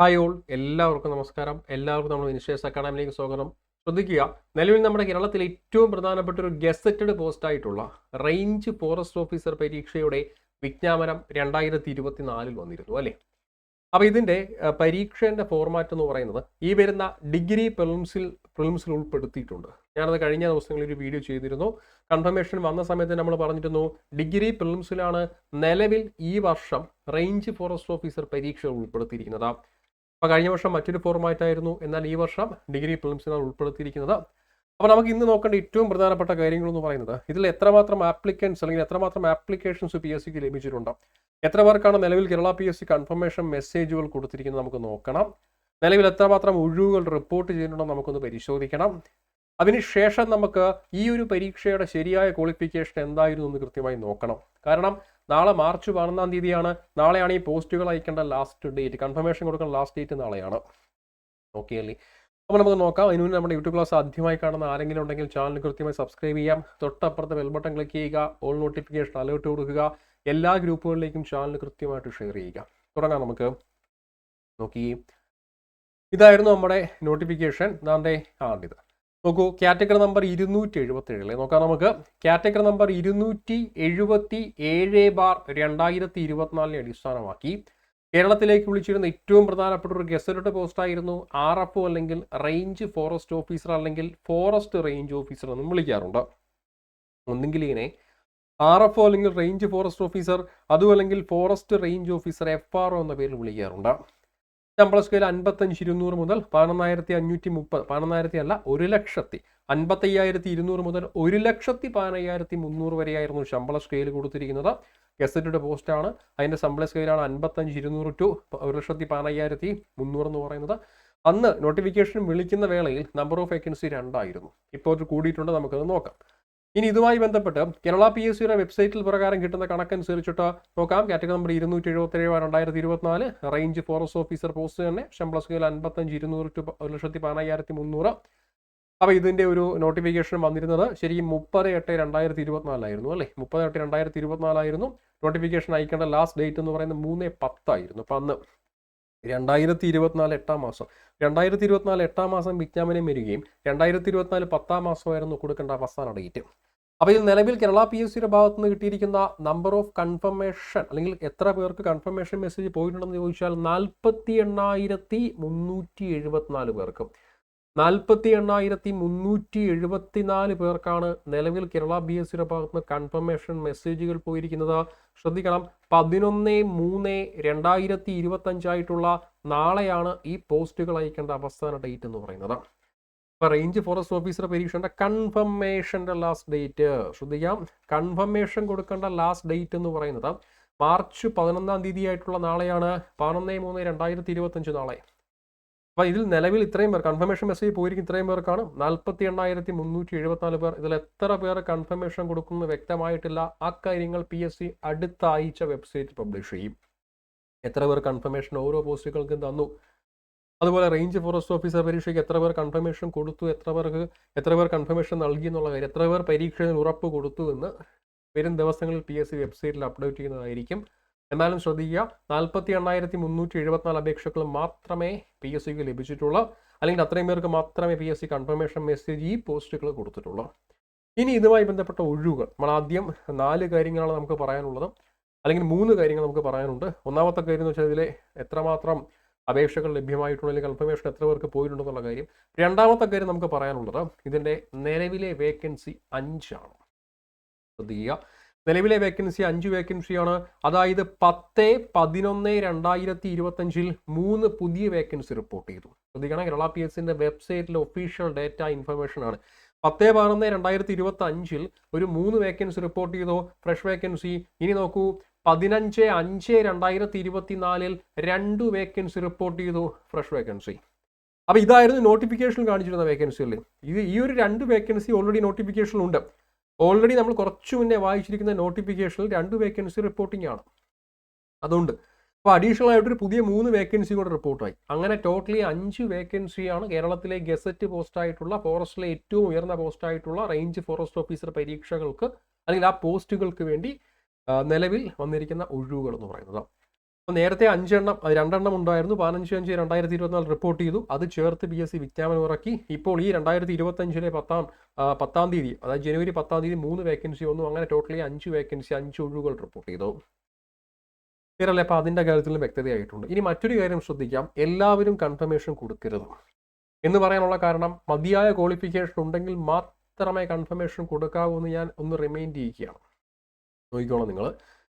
Hi all. എല്ലാവർക്കും നമസ്കാരം. എല്ലാവർക്കും നമ്മൾ ഇൻഷേഴ്സ് അക്കാഡമിയിലേക്ക് സ്വാഗതം. ശ്രദ്ധിക്കുക നിലവിൽ നമ്മുടെ കേരളത്തിലെ ഏറ്റവും പ്രധാനപ്പെട്ട ഒരു ഗസറ്റഡ് പോസ്റ്റ് ആയിട്ടുള്ള റേഞ്ച് ഫോറസ്റ്റ് ഓഫീസർ പരീക്ഷയുടെ വിജ്ഞാപനം രണ്ടായിരത്തി ഇരുപത്തി നാലിൽ വന്നിരുന്നു അല്ലേ? അപ്പോൾ ഇതിന്റെ പരീക്ഷേന്റെ ഫോർമാറ്റ് എന്ന് പറയുന്നത് ഈ വരുന്ന ഡിഗ്രി പ്രിലിംസിൽ പ്രിലിംസിൽ ഉൾപ്പെടുത്തിയിട്ടുണ്ട്. ഞാനത് കഴിഞ്ഞ ദിവസങ്ങളിൽ ഒരു വീഡിയോ ചെയ്തിരുന്നു. കൺഫർമേഷൻ വന്ന സമയത്ത് നമ്മൾ പറഞ്ഞിരുന്നു ഡിഗ്രി പ്രിലിംസിലാണ് നിലവിൽ ഈ വർഷം റേഞ്ച് ഫോറസ്റ്റ് ഓഫീസർ പരീക്ഷ ഉൾപ്പെടുത്തിയിരിക്കുന്നത്. അപ്പോൾ കഴിഞ്ഞ വർഷം മറ്റൊരു ഫോർമാറ്റ് ആയിരുന്നു. എന്നാൽ ഈ വർഷം ഡിഗ്രി പ്രിലിംസിനാണ് ഉൾപ്പെടുത്തിയിരിക്കുന്നത്. അപ്പോൾ നമുക്ക് ഇന്ന് നോക്കേണ്ട ഏറ്റവും പ്രധാനപ്പെട്ട കാര്യങ്ങൾ എന്ന് പറയുന്നത് ഇതിൽ എത്രമാത്രം ആപ്ലിക്കൻസ് അല്ലെങ്കിൽ എത്രമാത്രം ആപ്ലിക്കേഷൻസ് പി എസ് സിക്ക് ലഭിച്ചിട്ടുണ്ട്? എത്ര പേർക്കാണ് നിലവിൽ Kerala P S C confirmation മെസ്സേജുകൾ കൊടുത്തിരിക്കുന്നത് നമുക്ക് നോക്കണം. നിലവിൽ എത്രമാത്രം ഒഴിവുകൾ റിപ്പോർട്ട് ചെയ്യുന്നുണ്ടോ നമുക്കൊന്ന് പരിശോധിക്കണം. അതിനുശേഷം നമുക്ക് ഈ ഒരു പരീക്ഷയുടെ ശരിയായ ക്വാളിഫിക്കേഷൻ എന്തായിരുന്നു എന്ന് കൃത്യമായി നോക്കണം. കാരണം നാളെ മാർച്ച് പതിനൊന്നാം തീയതിയാണ്. നാളെയാണ് ഈ പോസ്റ്റുകൾ അയക്കേണ്ട ലാസ്റ്റ് ഡേറ്റ് കൺഫർമേഷൻ കൊടുക്കേണ്ട ലാസ്റ്റ് ഡേറ്റ് നാളെയാണ്. ഓക്കെ അല്ലേ? അപ്പോൾ നമുക്ക് നോക്കാം. അതിനു നമ്മുടെ യൂട്യൂബ് ക്ലാസ് ആദ്യമായി കാണുന്ന ആരെങ്കിലും ഉണ്ടെങ്കിൽ ചാനൽ കൃത്യമായി സബ്സ്ക്രൈബ് ചെയ്യാം. തൊട്ടപ്പുറത്തെ ബെൽ ബട്ടൺ ക്ലിക്ക് ചെയ്യുക. ഓൾ നോട്ടിഫിക്കേഷൻ അലേർട്ട് കൊടുക്കുക. എല്ലാ ഗ്രൂപ്പുകളിലേക്കും ചാനൽ കൃത്യമായിട്ട് ഷെയർ ചെയ്യുക. തുടങ്ങാം നമുക്ക്. നോക്കി. ഇതായിരുന്നു നമ്മുടെ നോട്ടിഫിക്കേഷൻ ദാണ്ടേ ആണ്ടിത് നോക്കൂ കാറ്റഗറി നമ്പർ ഇരുന്നൂറ്റി എഴുപത്തി ഏഴിലെ നോക്കാം നമുക്ക്. കാറ്റഗറി നമ്പർ ഇരുന്നൂറ്റി എഴുപത്തി ഏഴ് ബാർ രണ്ടായിരത്തി ഇരുപത്തിനാലിനെ അടിസ്ഥാനമാക്കി കേരളത്തിലേക്ക് വിളിച്ചിരുന്ന ഏറ്റവും പ്രധാനപ്പെട്ട ഒരു ഗസറ്റഡ് പോസ്റ്റ് ആയിരുന്നു ആർ എഫ് അല്ലെങ്കിൽ റേഞ്ച് ഫോറസ്റ്റ് ഓഫീസർ അല്ലെങ്കിൽ ഫോറസ്റ്റ് റേഞ്ച് ഓഫീസർ എന്നും വിളിക്കാറുണ്ട്. ഒന്നുകിൽ ഇങ്ങനെ ആർ എഫ് അല്ലെങ്കിൽ റേഞ്ച് ഫോറസ്റ്റ് ഓഫീസർ അതും അല്ലെങ്കിൽ forest range officer F R O എന്ന പേരിൽ വിളിക്കാറുണ്ട്. ശമ്പള സ്കെയിൽ അൻപത്തഞ്ച് ഇരുന്നൂറ് മുതൽ പതിനൊന്നായിരത്തി അഞ്ഞൂറ്റി മുപ്പത് പതിനൊന്നായിരത്തി അല്ല ഒരു ലക്ഷത്തി. അൻപത്തയ്യായിരത്തി ഇരുന്നൂറ് മുതൽ ഒരു ലക്ഷത്തി പതിനയ്യായിരത്തി മുന്നൂറ് വരെയായിരുന്നു ശമ്പള സ്കെയിൽ കൊടുത്തിരിക്കുന്നത്. ഗസറ്റഡ് പോസ്റ്റാണ് അതിന്റെ ശമ്പള സ്കെയിലാണ് അൻപത്തഞ്ച് ഇരുന്നൂറ് ടു ഒരു ലക്ഷത്തി പതിനയ്യായിരത്തി മുന്നൂറ് എന്ന് പറയുന്നത്. അന്ന് നോട്ടിഫിക്കേഷൻ വിളിക്കുന്ന വേളയിൽ നമ്പർ ഓഫ് വേക്കൻസി രണ്ടായിരുന്നു. ഇപ്പോൾ കൂടിയിട്ടുണ്ട് നമുക്കത് നോക്കാം. ഇനി ഇതുമായി ബന്ധപ്പെട്ട് കേരള പി എസ് സിയുടെ വെബ്സൈറ്റിൽ പ്രകാരം കിട്ടുന്ന കണക്കനുസരിച്ചിട്ട് നോക്കാം. കാറ്റഗറി നമ്പർ ഇരുന്നൂറ്റി എഴുപത്തി ഏഴ് രണ്ടായിരത്തി ഇരുപത്തിനാല് റേഞ്ച് ഫോറസ്റ്റ് ഓഫീസർ പോസ്റ്റ് തന്നെ ശമ്പള സ്കെയിൽ അൻപത്തഞ്ച് ഇരുന്നൂറ് ടു ഒരു ലക്ഷത്തി പതിനയ്യായിരത്തി മുന്നൂറ്. അപ്പോൾ ഇതിന്റെ ഒരു നോട്ടിഫിക്കേഷൻ വന്നിരുന്നത് ശരിക്കും മുപ്പത് എട്ട് രണ്ടായിരത്തി ഇരുപത്തിനാലായിരുന്നു അല്ലേ? മുപ്പത് എട്ട് രണ്ടായിരത്തി ഇരുപത്തിനാലായിരുന്നു നോട്ടിഫിക്കേഷൻ അയക്കേണ്ട ലാസ്റ്റ് ഡേറ്റ് എന്ന് പറയുന്നത് മൂന്ന് പത്തായിരുന്നു. അപ്പം അന്ന് രണ്ടായിരത്തി ഇരുപത്തിനാല് എട്ടാം മാസം. രണ്ടായിരത്തി ഇരുപത്തിനാല് എട്ടാം മാസം വിജ്ഞാപനം വരികയും രണ്ടായിരത്തി ഇരുപത്തിനാല് പത്താം മാസമായിരുന്നു കൊടുക്കേണ്ട അവസാന ഡേറ്റ്. അപ്പോൾ ഇത് നിലവിൽ കേരള പി എസ് സിയുടെ ഭാഗത്ത് നിന്ന് കിട്ടിയിരിക്കുന്ന നമ്പർ ഓഫ് കൺഫർമേഷൻ അല്ലെങ്കിൽ എത്ര പേർക്ക് കൺഫർമേഷൻ മെസ്സേജ് പോയിട്ടുണ്ടെന്ന് ചോദിച്ചാൽ നാൽപ്പത്തി എണ്ണായിരത്തി മുന്നൂറ്റി എഴുപത്തിനാല് പേർക്ക്. നാൽപ്പത്തി എണ്ണായിരത്തി മുന്നൂറ്റി എഴുപത്തിനാല് പേർക്കാണ് നിലവിൽ കേരള ബി എസ് സിയുടെ ഭാഗത്ത് നിന്ന് കൺഫർമേഷൻ മെസ്സേജുകൾ പോയിരിക്കുന്നത്. ശ്രദ്ധിക്കണം പതിനൊന്ന് മൂന്ന് രണ്ടായിരത്തി ഇരുപത്തഞ്ചായിട്ടുള്ള നാളെയാണ് ഈ പോസ്റ്റുകൾ അയക്കേണ്ട അവസാന ഡേറ്റ് എന്ന് പറയുന്നത്. ഇപ്പം റേഞ്ച് ഫോറസ്റ്റ് ഓഫീസറുടെ പരീക്ഷയുടെ കൺഫർമേഷന്റെ ലാസ്റ്റ് ഡേറ്റ് ശ്രദ്ധിക്കാം കൺഫർമേഷൻ കൊടുക്കേണ്ട ലാസ്റ്റ് ഡേറ്റ് എന്ന് പറയുന്നത് മാർച്ച് പതിനൊന്നാം തീയതി ആയിട്ടുള്ള നാളെയാണ്. പതിനൊന്ന് മൂന്ന് രണ്ടായിരത്തി ഇരുപത്തഞ്ച് നാളെ. അപ്പോൾ ഇതിൽ നിലവിൽ ഇത്രയും പേർ കൺഫർമേഷൻ മെസ്സേജ് പോയിരിക്കും ഇത്രയും കാണും. നാൽപ്പത്തി എണ്ണായിരത്തി മുന്നൂറ്റി എഴുപത്തിനാല് പേർ. ഇതിൽ എത്ര പേർ കൺഫർമേഷൻ കൊടുക്കുന്നു വ്യക്തമായിട്ടില്ല. ആ കാര്യങ്ങൾ പി എസ് സി അടുത്ത ആഴ്ച വെബ്സൈറ്റ് പബ്ലിഷ് ചെയ്യും. എത്ര പേർ കൺഫർമേഷൻ ഓരോ പോസ്റ്റുകൾക്കും തന്നു. അതുപോലെ റേഞ്ച് ഫോറസ്റ്റ് ഓഫീസർ പരീക്ഷയ്ക്ക് എത്ര പേർ കൺഫർമേഷൻ കൊടുത്തു എത്ര പേർക്ക് എത്ര പേർ കൺഫർമേഷൻ നൽകി എന്നുള്ള കാര്യം എത്ര പേർ പരീക്ഷയിൽ ഉറപ്പ് കൊടുത്തു എന്ന് വരും ദിവസങ്ങളിൽ പി എസ് സി വെബ്സൈറ്റിൽ അപ്ഡേറ്റ് ചെയ്യുന്നതായിരിക്കും. എന്നാലും ശ്രദ്ധിക്കുക. നാൽപ്പത്തി എണ്ണായിരത്തി മുന്നൂറ്റി എഴുപത്തിനാല് അപേക്ഷകൾ മാത്രമേ പി എസ് സിക്ക് ലഭിച്ചിട്ടുള്ളൂ. അല്ലെങ്കിൽ അത്രയും പേർക്ക് മാത്രമേ P S C confirmation message ഈ പോസ്റ്റുകൾ കൊടുത്തിട്ടുള്ളൂ. ഇനി ഇതുമായി ബന്ധപ്പെട്ട ഒഴിവുകൾ. നമ്മൾ ആദ്യം നാല് കാര്യങ്ങളാണ് നമുക്ക് പറയാനുള്ളത്. അല്ലെങ്കിൽ മൂന്ന് കാര്യങ്ങൾ നമുക്ക് പറയാനുണ്ട്. ഒന്നാമത്തെ കാര്യം എന്ന് വെച്ചാൽ ഇതിലെ എത്രമാത്രം അപേക്ഷകൾ ലഭ്യമായിട്ടുള്ള അല്ലെങ്കിൽ കൺഫർമേഷൻ എത്ര പേർക്ക് പോയിട്ടുണ്ടെന്നുള്ള കാര്യം. രണ്ടാമത്തെ കാര്യം നമുക്ക് പറയാനുള്ളത് ഇതിന്റെ നിലവിലെ വേക്കൻസി അഞ്ചാണ്. ശ്രദ്ധിക്കുക. നിലവിലെ വേക്കൻസി അഞ്ച് വേക്കൻസിയാണ് അതായത് പത്ത് പതിനൊന്ന് രണ്ടായിരത്തി ഇരുപത്തഞ്ചിൽ മൂന്ന് പുതിയ വേക്കൻസി റിപ്പോർട്ട് ചെയ്തു. ശ്രദ്ധിക്കണം കേരള പി എസ് സിന്റെ വെബ്സൈറ്റിലെ ഒഫീഷ്യൽ ഡേറ്റ ഇൻഫർമേഷൻ ആണ്. പത്ത് പതിനൊന്ന് രണ്ടായിരത്തി ഇരുപത്തി അഞ്ചിൽ ഒരു മൂന്ന് വേക്കൻസി റിപ്പോർട്ട് ചെയ്തോ. ഫ്രഷ് വേക്കൻസി ഇനി നോക്കൂ പതിനഞ്ച് അഞ്ച് രണ്ടായിരത്തി ഇരുപത്തി നാലിൽ രണ്ട് വേക്കൻസി റിപ്പോർട്ട് ചെയ്തു. ഫ്രഷ് വേക്കൻസി അപ്പോൾ ഇതായിരുന്നു നോട്ടിഫിക്കേഷൻ കാണിച്ചിരുന്ന വേക്കൻസികളിൽ ഇത് ഈ ഒരു രണ്ട് വേക്കൻസി ഓൾറെഡി നോട്ടിഫിക്കേഷൻ ഉണ്ട്. ഓൾറെഡി നമ്മൾ കുറച്ചു മുന്നേ വായിച്ചിരിക്കുന്ന നോട്ടിഫിക്കേഷനിൽ രണ്ട് വേക്കൻസി റിപ്പോർട്ടിംഗ് ആണ്. അതുകൊണ്ട് അപ്പോൾ അഡീഷണൽ ആയിട്ടൊരു പുതിയ മൂന്ന് വേക്കൻസി കൂടെ റിപ്പോർട്ടായി അങ്ങനെ ടോട്ടലി അഞ്ച് വേക്കൻസിയാണ് കേരളത്തിലെ ഗസറ്റ് പോസ്റ്റായിട്ടുള്ള ഫോറസ്റ്റിലെ ഏറ്റവും ഉയർന്ന പോസ്റ്റായിട്ടുള്ള റേഞ്ച് ഫോറസ്റ്റ് ഓഫീസർ പരീക്ഷകൾക്ക് അല്ലെങ്കിൽ ആ പോസ്റ്റുകൾക്ക് വേണ്ടി നിലവിൽ വന്നിരിക്കുന്ന ഒഴിവുകൾ എന്ന് പറയുന്നത്. അപ്പോൾ നേരത്തെ അഞ്ചെണ്ണം രണ്ടെണ്ണം ഉണ്ടായിരുന്നു. പതിനഞ്ച് അഞ്ച് രണ്ടായിരത്തി ഇരുപത്തിനാല് റിപ്പോർട്ട് ചെയ്തു. അത് ചേർത്ത് പി എസ് സി വിജ്ഞാപനം ഇറക്കി. ഇപ്പോൾ ഈ രണ്ടായിരത്തി ഇരുപത്തഞ്ചിലെ പത്താം പത്താം തീയതി അതായത് ജനുവരി പത്താം തീയതി മൂന്ന് വേക്കൻസി വന്നു. അങ്ങനെ ടോട്ടലി അഞ്ച് വേക്കൻസി അഞ്ച് ഒഴിവുകൾ റിപ്പോർട്ട് ചെയ്തു. ക്ലിയറല്ലേ അപ്പോൾ അതിന്റെ കാര്യത്തിലും വ്യക്തതയായിട്ടുണ്ട്. ഇനി മറ്റൊരു കാര്യം ശ്രദ്ധിക്കാം. എല്ലാവരും കൺഫർമേഷൻ കൊടുക്കരുത്. എന്ന് പറയാനുള്ള കാരണം മതിയായ ക്വാളിഫിക്കേഷൻ ഉണ്ടെങ്കിൽ മാത്രമേ കൺഫർമേഷൻ കൊടുക്കാവൂ എന്ന് ഞാൻ ഒന്ന് റിമൈൻഡ് ചെയ്യുകയാണ്. നോക്കിക്കോളാം നിങ്ങൾ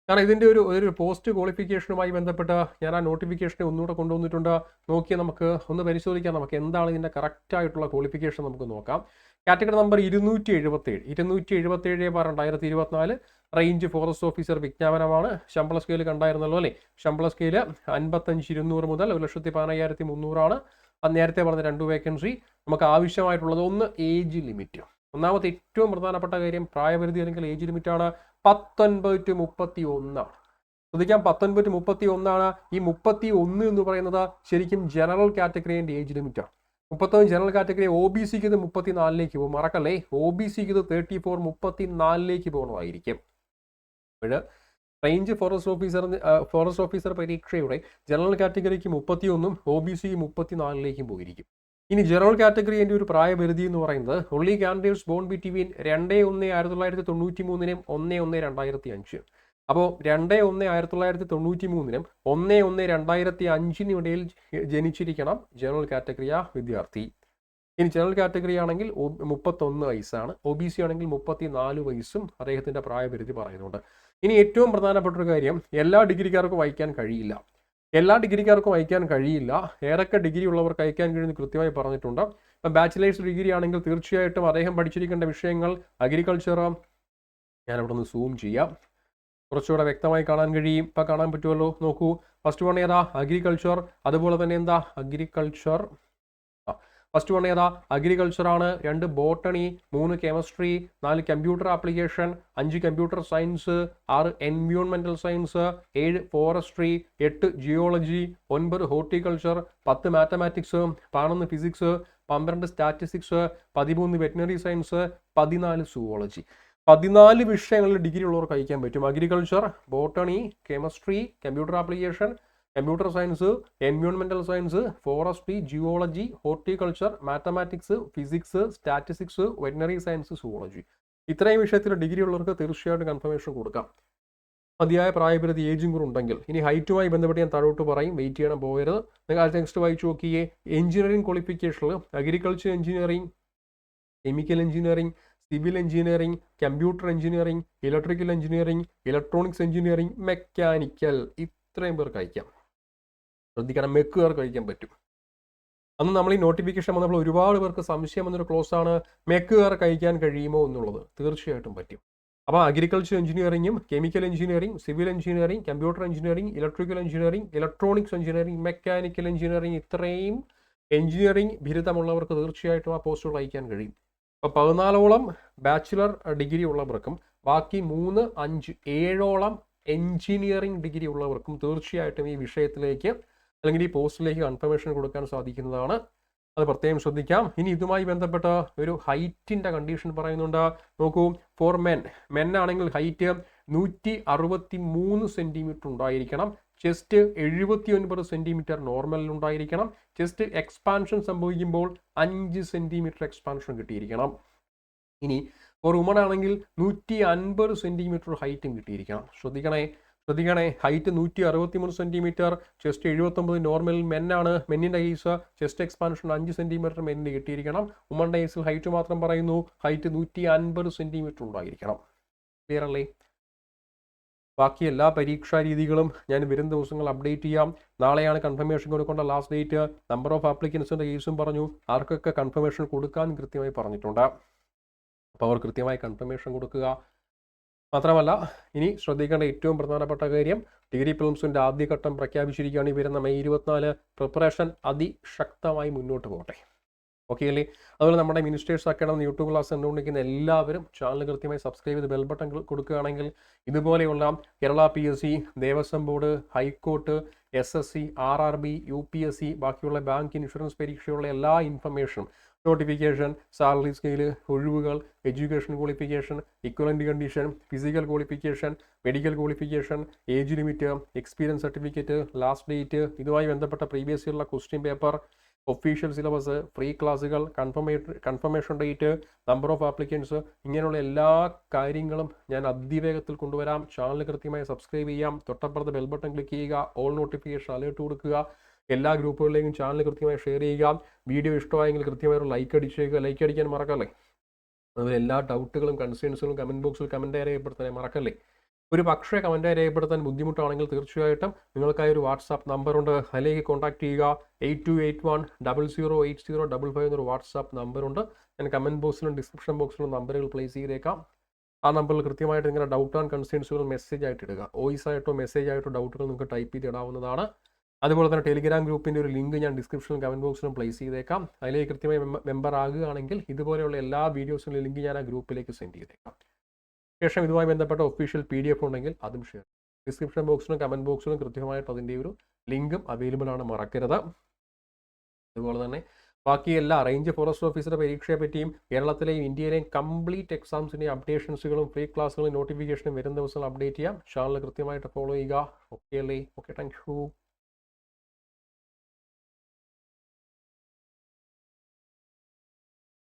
കാരണം ഇതിന്റെ ഒരു ഒരു പോസ്റ്റ് ക്വാളിഫിക്കേഷനുമായി ബന്ധപ്പെട്ട ഞാൻ ആ നോട്ടിഫിക്കേഷനെ ഒന്നുകൂടെ കൊണ്ടുവന്നിട്ടുണ്ട്. നോക്കി നമുക്ക് ഒന്ന് പരിശോധിക്കാം. നമുക്ക് എന്താണ് ഇതിന്റെ കറക്റ്റ് ആയിട്ടുള്ള ക്വാളിഫിക്കേഷൻ നമുക്ക് നോക്കാം. കാറ്റഗറി നമ്പർ ഇരുന്നൂറ്റി എഴുപത്തേഴ് ഇരുന്നൂറ്റി എഴുപത്തേഴ് ബാർ രണ്ടായിരത്തി ഇരുപത്തിനാല് റേഞ്ച് ഫോറസ്റ്റ് ഓഫീസർ വിജ്ഞാപനമാണ്. ശമ്പള സ്കെയിൽ കണ്ടായിരുന്നല്ലോ അല്ലേ? ശമ്പള സ്കെയിൽ അൻപത്തഞ്ച് ഇരുന്നൂറ് മുതൽ ഒരു ലക്ഷത്തി പതിനയ്യായിരത്തി മുന്നൂറാണ് അത് നേരത്തെ പറഞ്ഞ രണ്ട് വേക്കൻസി നമുക്ക് ആവശ്യമായിട്ടുള്ളത് ഒന്ന് ഏജ് ലിമിറ്റ് ഒന്നാമത്തെ ഏറ്റവും പ്രധാനപ്പെട്ട കാര്യം പ്രായപരിധി അല്ലെങ്കിൽ ഏജ് ലിമിറ്റാണ് പത്തൊൻപത് ടു മുപ്പത്തി ഒന്നാണ് ശ്രദ്ധിക്കാം പത്തൊൻപത് ടു മുപ്പത്തി ഒന്നാണ് ഈ മുപ്പത്തി ഒന്ന് എന്ന് പറയുന്നത് ശരിക്കും ജനറൽ കാറ്റഗറിന്റെ ഏജ് ലിമിറ്റാണ് മുപ്പത്തൊന്ന് ജനറൽ കാറ്റഗറി ഒ ബി സിക്ക് ഇത് മുപ്പത്തി നാലിലേക്ക് പോകും. മറക്കല്ലേ? ഒ ബി സിക്ക് ഇത് തേർട്ടി ഫോർ മുപ്പത്തി നാലിലേക്ക് പോകണമായിരിക്കും അപ്പോൾ range forest officer forest officer പരീക്ഷയുടെ ജനറൽ കാറ്റഗറിക്ക് മുപ്പത്തി ഒന്നും ഒ ബി സി മുപ്പത്തി നാലിലേക്കും പോയിരിക്കും. ഇനി ജനറൽ കാറ്റഗറിന്റെ ഒരു പ്രായപരിധി എന്ന് പറയുന്നത് ഒൺലി കാൻഡിഡേറ്റ്സ് ബോൺ ബിറ്റ്വീൻ രണ്ട് ഒന്ന് ആയിരത്തി തൊള്ളായിരത്തി തൊണ്ണൂറ്റി മൂന്നിനും ഒന്ന് ഒന്ന് രണ്ടായിരത്തി അഞ്ച് അപ്പോൾ രണ്ട് ഒന്ന് ആയിരത്തി തൊള്ളായിരത്തി തൊണ്ണൂറ്റി മൂന്നിനും ഒന്ന് ഒന്ന് രണ്ടായിരത്തി അഞ്ചിനും ഇടയിൽ ജനിച്ചിരിക്കണം ജനറൽ കാറ്റഗറിയ വിദ്യാർത്ഥി. ഇനി ജനറൽ കാറ്റഗറി ആണെങ്കിൽ മുപ്പത്തൊന്ന് വയസ്സാണ്. ഒ ബി സി ആണെങ്കിൽ മുപ്പത്തി നാല് വയസ്സും അദ്ദേഹത്തിന്റെ പ്രായപരിധി പറയുന്നുണ്ട്. ഇനി ഏറ്റവും പ്രധാനപ്പെട്ട ഒരു കാര്യം എല്ലാ ഡിഗ്രിക്കാർക്കും വായിക്കാൻ കഴിയില്ല. എല്ലാ ഡിഗ്രിക്കാർക്കും അയക്കാൻ കഴിയില്ല. ഏതൊക്കെ ഡിഗ്രി ഉള്ളവർക്ക് അയക്കാൻ കഴിയുമെന്ന് കൃത്യമായി പറഞ്ഞിട്ടുണ്ട്. ഇപ്പം ബാച്ചിലേഴ്സ് ഡിഗ്രി ആണെങ്കിൽ തീർച്ചയായിട്ടും അദ്ദേഹം പഠിച്ചിരിക്കേണ്ട വിഷയങ്ങൾ അഗ്രികൾച്ചർ ഞാനിവിടെ ഒന്ന് സൂം ചെയ്യാം. കുറച്ചുകൂടെ വ്യക്തമായി കാണാൻ കഴിയും. ഇപ്പം കാണാൻ പറ്റുമല്ലോ? നോക്കൂ. ഫസ്റ്റ് വൺ ഏതാ? അഗ്രികൾച്ചർ അതുപോലെ തന്നെ എന്താ? അഗ്രികൾച്ചർ ഫസ്റ്റ് വൺ ഏതാ? അഗ്രികൾച്ചർ ആണ്. രണ്ട് ബോട്ടണി മൂന്ന് കെമിസ്ട്രി നാല് കമ്പ്യൂട്ടർ ആപ്ലിക്കേഷൻ അഞ്ച് കമ്പ്യൂട്ടർ സയൻസ് ആറ് എൻവയോൺമെന്റൽ സയൻസ് ഏഴ് ഫോറസ്ട്രി എട്ട് ജിയോളജി ഒൻപത് ഹോർട്ടിക്കൾച്ചർ പത്ത് മാത്തമാറ്റിക്സ് പതിനൊന്ന് ഫിസിക്സ് പന്ത്രണ്ട് സ്റ്റാറ്റിസ്റ്റിക്സ് പതിമൂന്ന് വെറ്റിനറി സയൻസ് പതിനാല് സുവോളജി പതിനാല് വിഷയങ്ങളിൽ ഡിഗ്രി ഉള്ളവർക്ക് അയക്കാൻ പറ്റും. Agriculture botany chemistry computer application computer science എൻവയോൺമെന്റൽ science forestry geology horticulture mathematics physics statistics veterinary science zoology. ഇത്രയും വിഷയത്തിൽ ഡിഗ്രി ഉള്ളവർക്ക് തീർച്ചയായിട്ടും കൺഫർമേഷൻ കൊടുക്കാം. മതിയായ പ്രായപരിധി ഏജും കൂടെ ഉണ്ടെങ്കിൽ. ഇനി ഹൈറ്റുമായി ബന്ധപ്പെട്ട് ഞാൻ താഴോട്ട് പറയും. വെയിറ്റ് ചെയ്യണം പോകരുത്. നിങ്ങൾ നെക്സ്റ്റ് വായിച്ചു നോക്കിയേ. Engineering ക്വാളിഫിക്കേഷനിൽ agriculture engineering chemical engineering civil engineering computer engineering electrical engineering electronics engineering mechanical ഇത്രയും പേർക്ക് അയക്കാം. ശ്രദ്ധിക്കണം. മെക്കുകാർക്ക് കഴിക്കാൻ പറ്റും. അന്ന് നമ്മൾ ഈ നോട്ടിഫിക്കേഷൻ വന്നപ്പോൾ ഒരുപാട് പേർക്ക് സംശയം വന്നൊരു ക്ലോസ് ആണ് മെക്കുകാർക്ക് കഴിക്കാൻ കഴിയുമോ എന്നുള്ളത് തീർച്ചയായിട്ടും പറ്റും. അപ്പോൾ agriculture എഞ്ചിനീയറിംഗും chemical engineering civil engineering computer engineering electrical engineering electronics engineering mechanical engineering ഇത്രയും എഞ്ചിനീയറിംഗ് ബിരുദമുള്ളവർക്ക് തീർച്ചയായിട്ടും ആ പോസ്റ്റുകൾ അയക്കാൻ കഴിയും. അപ്പോൾ പതിനാലോളം ബാച്ചിലർ ഡിഗ്രി ഉള്ളവർക്കും ബാക്കി മൂന്ന് അഞ്ച് ഏഴോളം എഞ്ചിനീയറിംഗ് ഡിഗ്രി ഉള്ളവർക്കും തീർച്ചയായിട്ടും ഈ വിഷയത്തിലേക്ക് അല്ലെങ്കിൽ ഈ പോസ്റ്റിലേക്ക് കൺഫർമേഷൻ കൊടുക്കാൻ സാധിക്കുന്നതാണ്. അത് പ്രത്യേകം ശ്രദ്ധിക്കാം. ഇനി ഇതുമായി ബന്ധപ്പെട്ട ഒരു ഹൈറ്റിന്റെ കണ്ടീഷൻ പറയുന്നുണ്ട്. നോക്കൂ ഫോർ മെൻ മെൻ ആണെങ്കിൽ ഹൈറ്റ് നൂറ്റി അറുപത്തി മൂന്ന് സെന്റിമീറ്റർ ഉണ്ടായിരിക്കണം. ചെസ്റ്റ് എഴുപത്തി ഒൻപത് സെന്റിമീറ്റർ നോർമലിൽ ഉണ്ടായിരിക്കണം. ചെസ്റ്റ് എക്സ്പാൻഷൻ സംഭവിക്കുമ്പോൾ അഞ്ച് സെന്റിമീറ്റർ എക്സ്പാൻഷൻ കിട്ടിയിരിക്കണം. ഇനി ഫോർ വുമൺ ആണെങ്കിൽ നൂറ്റി അൻപത് സെന്റിമീറ്റർ ഹൈറ്റും കിട്ടിയിരിക്കണം. ശ്രദ്ധിക്കണേ. ശ്രദ്ധിക്കണേ. ഹൈറ്റ് നൂറ്റി അറുപത്തി മൂന്ന് സെന്റിമീറ്റർ ചെസ്റ്റ് എഴുപത്തൊമ്പത് നോർമൽ മെന്നാണ് മെന്നിന്റെ കേസ് ചെസ്റ്റ് എക്സ്പാൻഷൻ അഞ്ച് സെന്റിമീറ്റർ മെന്നിന് കിട്ടിയിരിക്കണം. ഉമ്മന്റെ കേസിൽ ഹൈറ്റ് മാത്രം പറയുന്നു. ഹൈറ്റ് നൂറ്റി അൻപത് സെന്റിമീറ്റർ ഉണ്ടായിരിക്കണം. ക്ലിയർ അല്ലേ? ബാക്കി എല്ലാ പരീക്ഷാ രീതികളും ഞാൻ വരും ദിവസങ്ങൾ അപ്ഡേറ്റ് ചെയ്യാം. നാളെയാണ് കൺഫർമേഷൻ കൊടുക്കേണ്ട ലാസ്റ്റ് ഡേറ്റ് നമ്പർ ഓഫ് ആപ്ലിക്കൻസിന്റെ കേസും പറഞ്ഞു. ആർക്കൊക്കെ കൺഫർമേഷൻ കൊടുക്കാൻ കൃത്യമായി പറഞ്ഞിട്ടുണ്ട്. അപ്പോൾ അവർ കൃത്യമായി കൺഫർമേഷൻ കൊടുക്കുക. മാത്രമല്ല ഇനി ശ്രദ്ധിക്കേണ്ട ഏറ്റവും പ്രധാനപ്പെട്ട കാര്യം ഡിഗ്രി ഫിലിംസിന്റെ ആദ്യഘട്ടം പ്രഖ്യാപിച്ചിരിക്കുകയാണ് ഈ വരുന്ന മെയ് ഇരുപത്തിനാല്. പ്രിപ്പറേഷൻ അതിശക്തമായി മുന്നോട്ട് പോകട്ടെ. ഓക്കെ അല്ലേ? അതുപോലെ നമ്മുടെ മിനിസ്റ്റേഴ്സ് അക്കാഡമി യൂട്യൂബ് ക്ലാസ് കണ്ടുകൊണ്ടിരിക്കുന്ന എല്ലാവരും ചാനൽ കൃത്യമായി സബ്സ്ക്രൈബ് ചെയ്ത് ബെൽ ബട്ടൺ കൊടുക്കുകയാണെങ്കിൽ ഇതുപോലെയുള്ള Kerala P S C Devaswom board High Court S S C R R B U P S C ബാക്കിയുള്ള ബാങ്ക് ഇൻഷുറൻസ് പരീക്ഷയുള്ള എല്ലാ ഇൻഫർമേഷനും നോട്ടിഫിക്കേഷൻ സാലറി സ്കെയിൽ ഒഴിവുകൾ education qualification equivalent condition physical qualification medical qualification age limit experience certificate last date ഇതുമായി ബന്ധപ്പെട്ട previous ഇയറുള്ള question paper official syllabus free ക്ലാസുകൾ confirmation confirmation date number of applicants ഇങ്ങനെയുള്ള എല്ലാ കാര്യങ്ങളും ഞാൻ അതിവേഗത്തിൽ കൊണ്ടുവരാം. ചാനൽ കൃത്യമായി സബ്സ്ക്രൈബ് ചെയ്യാം. തൊട്ടപ്പുറത്ത് ബെൽ ബട്ടൺ ക്ലിക്ക് ചെയ്യുക. ഓൾ നോട്ടിഫിക്കേഷൻ അലേർട്ട് കൊടുക്കുക. എല്ലാ ഗ്രൂപ്പുകളിലേക്കും ചാനൽ കൃത്യമായി ഷെയർ ചെയ്യുക. വീഡിയോ ഇഷ്ടമായെങ്കിൽ കൃത്യമായി ഒരു ലൈക്ക് അടിച്ചേക്കുക ലൈക്ക് അടിക്കാൻ മറക്കല്ലേ? അതുപോലെ എല്ലാ ഡൗട്ടുകളും കൺസേൺസുകളും കമന്റ് ബോക്സിൽ കമന്റായി രേഖപ്പെടുത്താൻ മറക്കല്ലേ? ഒരു പക്ഷേ കമന്റായി രേഖപ്പെടുത്താൻ ബുദ്ധിമുട്ടാണെങ്കിൽ തീർച്ചയായിട്ടും നിങ്ങൾക്കായി ഒരു വാട്സാപ്പ് നമ്പറുണ്ട് അതിലേക്ക് കോൺടാക്ട് ചെയ്യുക. Eight two eight one double zero eight zero double five എന്നൊരു വാട്സാപ്പ് നമ്പറുണ്ട് ഞാൻ കമന്റ് ബോക്സിലും ഡിസ്ക്രിപ്ഷൻ ബോക്സിലും നമ്പറുകൾ പ്ലേസ് ചെയ്തേക്കാം. ആ നമ്പറിൽ കൃത്യമായിട്ട് നിങ്ങളുടെ ഡൗട്ട് ആൻഡ് കൺസേൺസുകൾ മെസ്സേജ് ആയിട്ട് ഇടുക. വോയിസ് ആയിട്ടോ മെസ്സേജ് ആയിട്ടോ ഡൗട്ടുകൾ നിങ്ങൾക്ക് ടൈപ്പ് ചെയ്ത് ഇടാവുന്നതാണ്. അതുപോലെ തന്നെ ടെലിഗ്രാം ഗ്രൂപ്പിന്റെ ഒരു ലിങ്ക് ഞാൻ ഡിസ്ക്രിപ്ഷനിലും കമന്റ് ബോക്സിലും പ്ലേസ് ചെയ്തേക്കാം. അതിലേക്ക് കൃത്യമായി മെമ്പർ ആകുകയാണെങ്കിൽ ഇതുപോലെയുള്ള എല്ലാ വീഡിയോസിന്റെ ലിങ്ക് ഞാൻ ആ ഗ്രൂപ്പിലേക്ക് സെൻഡ് ചെയ്തേക്കാം. ശേഷം ഇതുമായി ബന്ധപ്പെട്ട ഒഫീഷ്യൽ പി ഡി എഫ് ഉണ്ടെങ്കിൽ അതും ഷെയർ ഡിസ്ക്രിപ്ഷൻ ബോക്സിലും കമന്റ് ബോക്സിലും കൃത്യമായിട്ട് അതിന്റെ ഒരു ലിങ്കും അവൈലബിൾ ആണ് മറക്കരുത്. അതുപോലെ തന്നെ ബാക്കി എല്ലാ റേഞ്ച് ഫോറസ്റ്റ് ഓഫീസറുടെ പരീക്ഷയെ പറ്റിയും കേരളത്തിലെയും ഇന്ത്യയിലെയും കംപ്ലീറ്റ് എക്സാംസിന്റെയും അപ്ഡേഷൻസുകളും ഫ്രീ ക്ലാസ്സുകളും നോട്ടിഫിക്കേഷനും വരുന്ന ദിവസങ്ങൾ അപ്ഡേറ്റ് ചെയ്യാം. ചാനൽ കൃത്യമായിട്ട് ഫോളോ ചെയ്യുക. ഓക്കെ അല്ലേ? Okay thank you